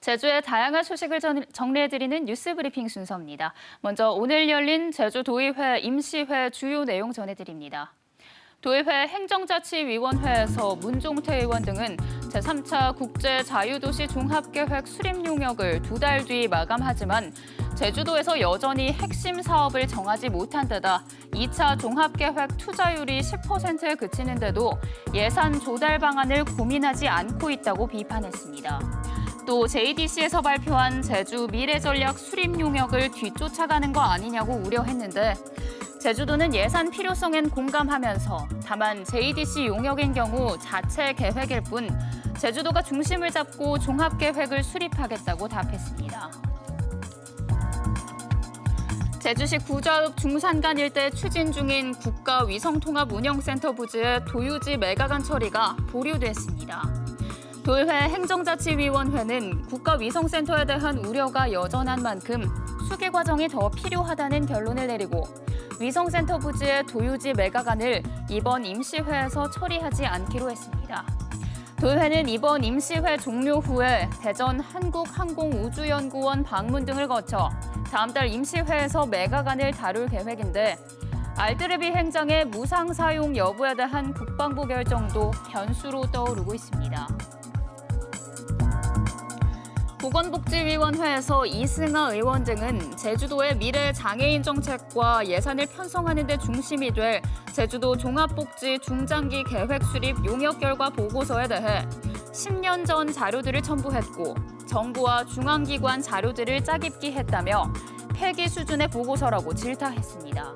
제주의 다양한 소식을 전- 정리해드리는 뉴스 브리핑 순서입니다. 먼저 오늘 열린 제주도의회 임시회 주요 내용 전해드립니다. 도의회 행정자치위원회에서 문종태 의원 등은 제3차 국제자유도시 종합계획 수립 용역을 두 달 뒤 마감하지만 제주도에서 여전히 핵심 사업을 정하지 못한 데다 2차 종합계획 투자율이 10%에 그치는데도 예산 조달 방안을 고민하지 않고 있다고 비판했습니다. 또 JDC에서 발표한 제주 미래전략 수립 용역을 뒤쫓아가는 거 아니냐고 우려했는데 제주도는 예산 필요성엔 공감하면서 다만 JDC 용역인 경우 자체 계획일 뿐 제주도가 중심을 잡고 종합 계획을 수립하겠다고 답했습니다. 제주시 구좌읍 중산간 일대 추진 중인 국가위성통합운영센터 부지의 도유지 매각안 처리가 보류됐습니다. 도의회 행정자치위원회는 국가위성센터에 대한 우려가 여전한 만큼 수계 과정이 더 필요하다는 결론을 내리고 위성센터 부지의 도유지 매각안을 이번 임시회에서 처리하지 않기로 했습니다. 도의회는 이번 임시회 종료 후에 대전 한국항공우주연구원 방문 등을 거쳐 다음 달 임시회에서 매각안을 다룰 계획인데 알뜨르비 행장의 무상 사용 여부에 대한 국방부 결정도 변수로 떠오르고 있습니다. 보건복지위원회에서 이승아 의원 등은 제주도의 미래 장애인 정책과 예산을 편성하는 데 중심이 될 제주도 종합복지 중장기 계획 수립 용역 결과 보고서에 대해 10년 전 자료들을 첨부했고 정부와 중앙기관 자료들을 짜깁기 했다며 폐기 수준의 보고서라고 질타했습니다.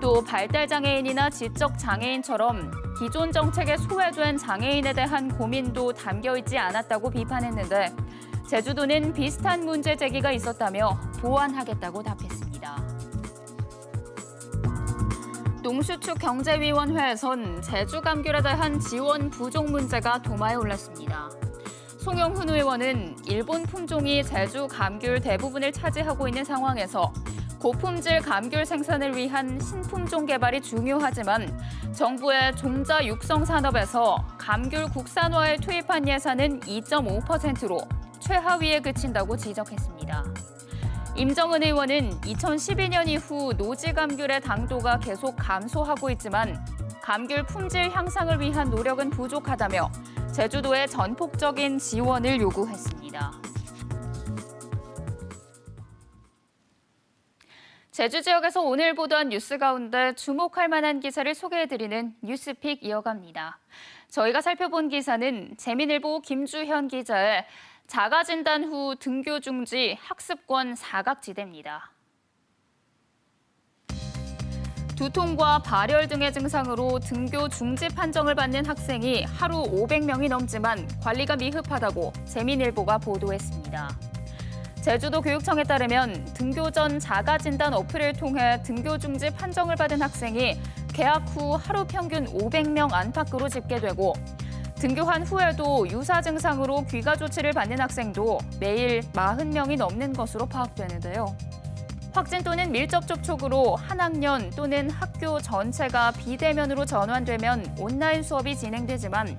또 발달장애인이나 지적장애인처럼 기존 정책에 소외된 장애인에 대한 고민도 담겨 있지 않았다고 비판했는데 제주도는 비슷한 문제 제기가 있었다며 보완하겠다고 답했습니다. 농수축 경제위원회에선 제주 감귤에 대한 지원 부족 문제가 도마에 올랐습니다. 송영훈 의원은 일본 품종이 제주 감귤 대부분을 차지하고 있는 상황에서 고품질 감귤 생산을 위한 신품종 개발이 중요하지만 정부의 종자 육성 산업에서 감귤 국산화에 투입한 예산은 2.5%로 최하위에 그친다고 지적했습니다. 임정은 의원은 2012년 이후 노지 감귤의 당도가 계속 감소하고 있지만 감귤 품질 향상을 위한 노력은 부족하다며 제주도의 전폭적인 지원을 요구했습니다. 제주 지역에서 오늘 보도한 뉴스 가운데 주목할 만한 기사를 소개해드리는 뉴스픽 이어갑니다. 저희가 살펴본 기사는 재민일보 김주현 기자의 자가 진단 후 등교 중지 학습권 사각지대입니다. 두통과 발열 등의 증상으로 등교 중지 판정을 받는 학생이 하루 500명이 넘지만 관리가 미흡하다고 재민일보가 보도했습니다. 제주도 교육청에 따르면 등교 전 자가 진단 어플을 통해 등교 중지 판정을 받은 학생이 개학 후 하루 평균 500명 안팎으로 집계되고 등교한 후에도 유사 증상으로 귀가 조치를 받는 학생도 매일 40명이 넘는 것으로 파악되는데요. 확진 또는 밀접 접촉으로 한 학년 또는 학교 전체가 비대면으로 전환되면 온라인 수업이 진행되지만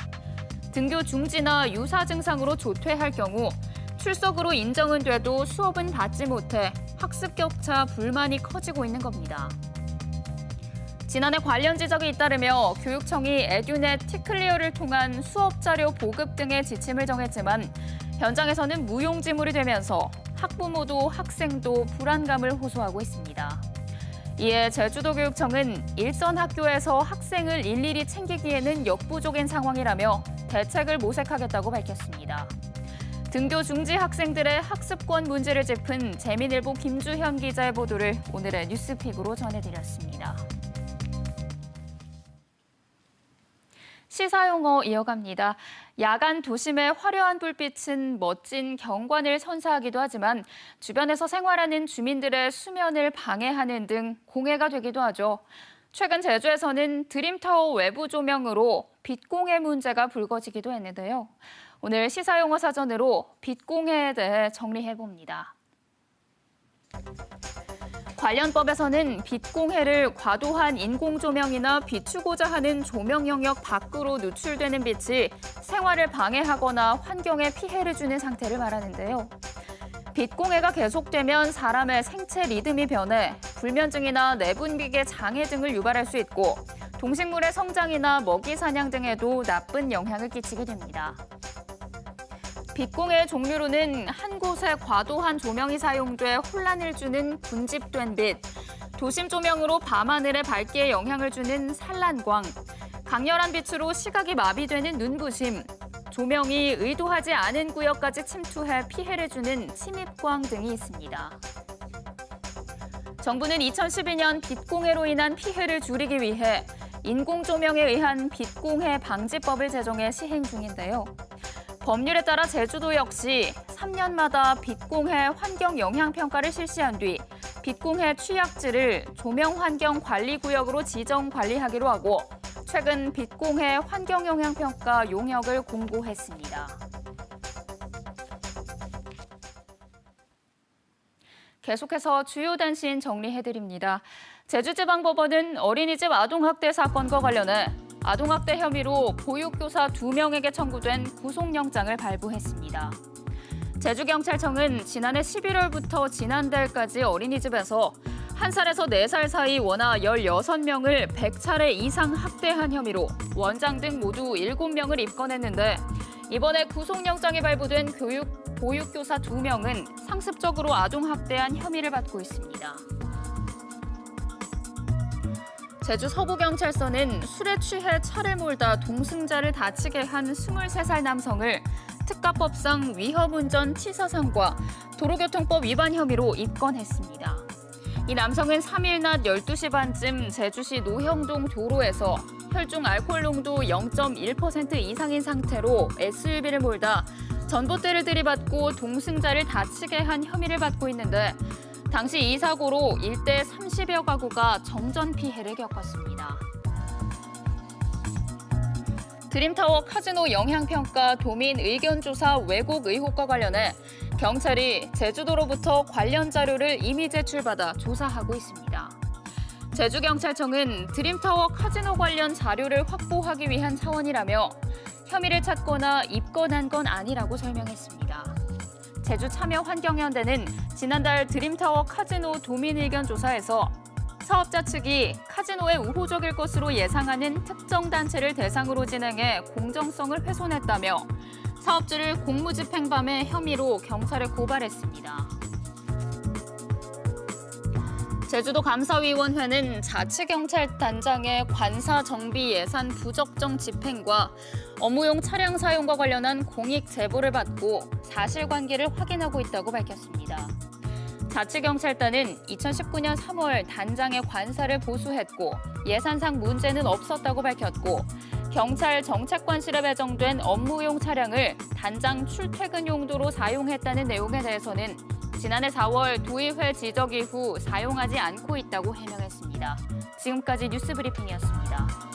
등교 중지나 유사 증상으로 조퇴할 경우 출석으로 인정은 돼도 수업은 받지 못해 학습 격차 불만이 커지고 있는 겁니다. 지난해 관련 지적이 잇따르며 교육청이 에듀넷 티클리어를 통한 수업 자료 보급 등의 지침을 정했지만 현장에서는 무용지물이 되면서 학부모도 학생도 불안감을 호소하고 있습니다. 이에 제주도교육청은 일선 학교에서 학생을 일일이 챙기기에는 역부족인 상황이라며 대책을 모색하겠다고 밝혔습니다. 등교 중지 학생들의 학습권 문제를 짚은 재민일보 김주현 기자의 보도를 오늘의 뉴스픽으로 전해드렸습니다. 시사용어 이어갑니다. 야간 도심의 화려한 불빛은 멋진 경관을 선사하기도 하지만 주변에서 생활하는 주민들의 수면을 방해하는 등 공해가 되기도 하죠. 최근 제주에서는 드림타워 외부 조명으로 빛공해 문제가 불거지기도 했는데요. 오늘 시사용어 사전으로 빛공해에 대해 정리해 봅니다. 관련법에서는 빛 공해를 과도한 인공 조명이나 비추고자 하는 조명 영역 밖으로 노출되는 빛이 생활을 방해하거나 환경에 피해를 주는 상태를 말하는데요. 빛 공해가 계속되면 사람의 생체 리듬이 변해 불면증이나 내분비계 장애 등을 유발할 수 있고 동식물의 성장이나 먹이 사냥 등에도 나쁜 영향을 끼치게 됩니다. 빛공해의 종류로는 한 곳에 과도한 조명이 사용돼 혼란을 주는 군집된 빛, 도심 조명으로 밤하늘에 밝기에 영향을 주는 산란광, 강렬한 빛으로 시각이 마비되는 눈부심, 조명이 의도하지 않은 구역까지 침투해 피해를 주는 침입광 등이 있습니다. 정부는 2012년 빛공해로 인한 피해를 줄이기 위해 인공조명에 의한 빛공해 방지법을 제정해 시행 중인데요. 법률에 따라 제주도 역시 3년마다 빛공해 환경 영향 평가를 실시한 뒤 빛공해 취약지를 조명 환경 관리 구역으로 지정 관리하기로 하고 최근 빛공해 환경 영향 평가 용역을 공고했습니다. 계속해서 주요 단신 정리해드립니다. 제주지방법원은 어린이집 아동학대 사건과 관련해 아동학대 혐의로 보육교사 두명에게 청구된 구속영장을 발부했습니다. 제주경찰청은 지난해 11월부터 지난달까지 어린이집에서 1살에서 4살 사이 원아 16명을 100차례 이상 학대한 혐의로 원장 등 모두 7명을 입건했는데 이번에 구속영장이 발부된 교육 보육교사 두명은 상습적으로 아동학대한 혐의를 받고 있습니다. 제주 서부경찰서는 술에 취해 차를 몰다 동승자를 다치게 한 23살 남성을 특가법상 위험운전 치사상과 도로교통법 위반 혐의로 입건했습니다. 이 남성은 3일 낮 12시 반쯤 제주시 노형동 도로에서 혈중 알코올 농도 0.1% 이상인 상태로 SUV를 몰다 전봇대를 들이받고 동승자를 다치게 한 혐의를 받고 있는데 당시 이 사고로 일대 30여 가구가 정전 피해를 겪었습니다. 드림타워 카지노 영향평가 도민 의견조사 왜곡 의혹과 관련해 경찰이 제주도로부터 관련 자료를 이미 제출받아 조사하고 있습니다. 제주경찰청은 드림타워 카지노 관련 자료를 확보하기 위한 차원이라며 혐의를 찾거나 입건한 건 아니라고 설명했습니다. 제주 참여 환경연대는 지난달 드림타워 카지노 도민 의견 조사에서 사업자 측이 카지노에 우호적일 것으로 예상하는 특정 단체를 대상으로 진행해 공정성을 훼손했다며 사업주를 공무집행범의 혐의로 경찰에 고발했습니다. 제주도 감사위원회는 자치경찰단장의 관사 정비 예산 부적정 집행과 업무용 차량 사용과 관련한 공익 제보를 받고 사실관계를 확인하고 있다고 밝혔습니다. 자치경찰단은 2019년 3월 단장의 관사를 보수했고 예산상 문제는 없었다고 밝혔고 경찰 정책관실에 배정된 업무용 차량을 단장 출퇴근 용도로 사용했다는 내용에 대해서는 지난해 4월 도의회 지적 이후 사용하지 않고 있다고 해명했습니다. 지금까지 뉴스 브리핑이었습니다.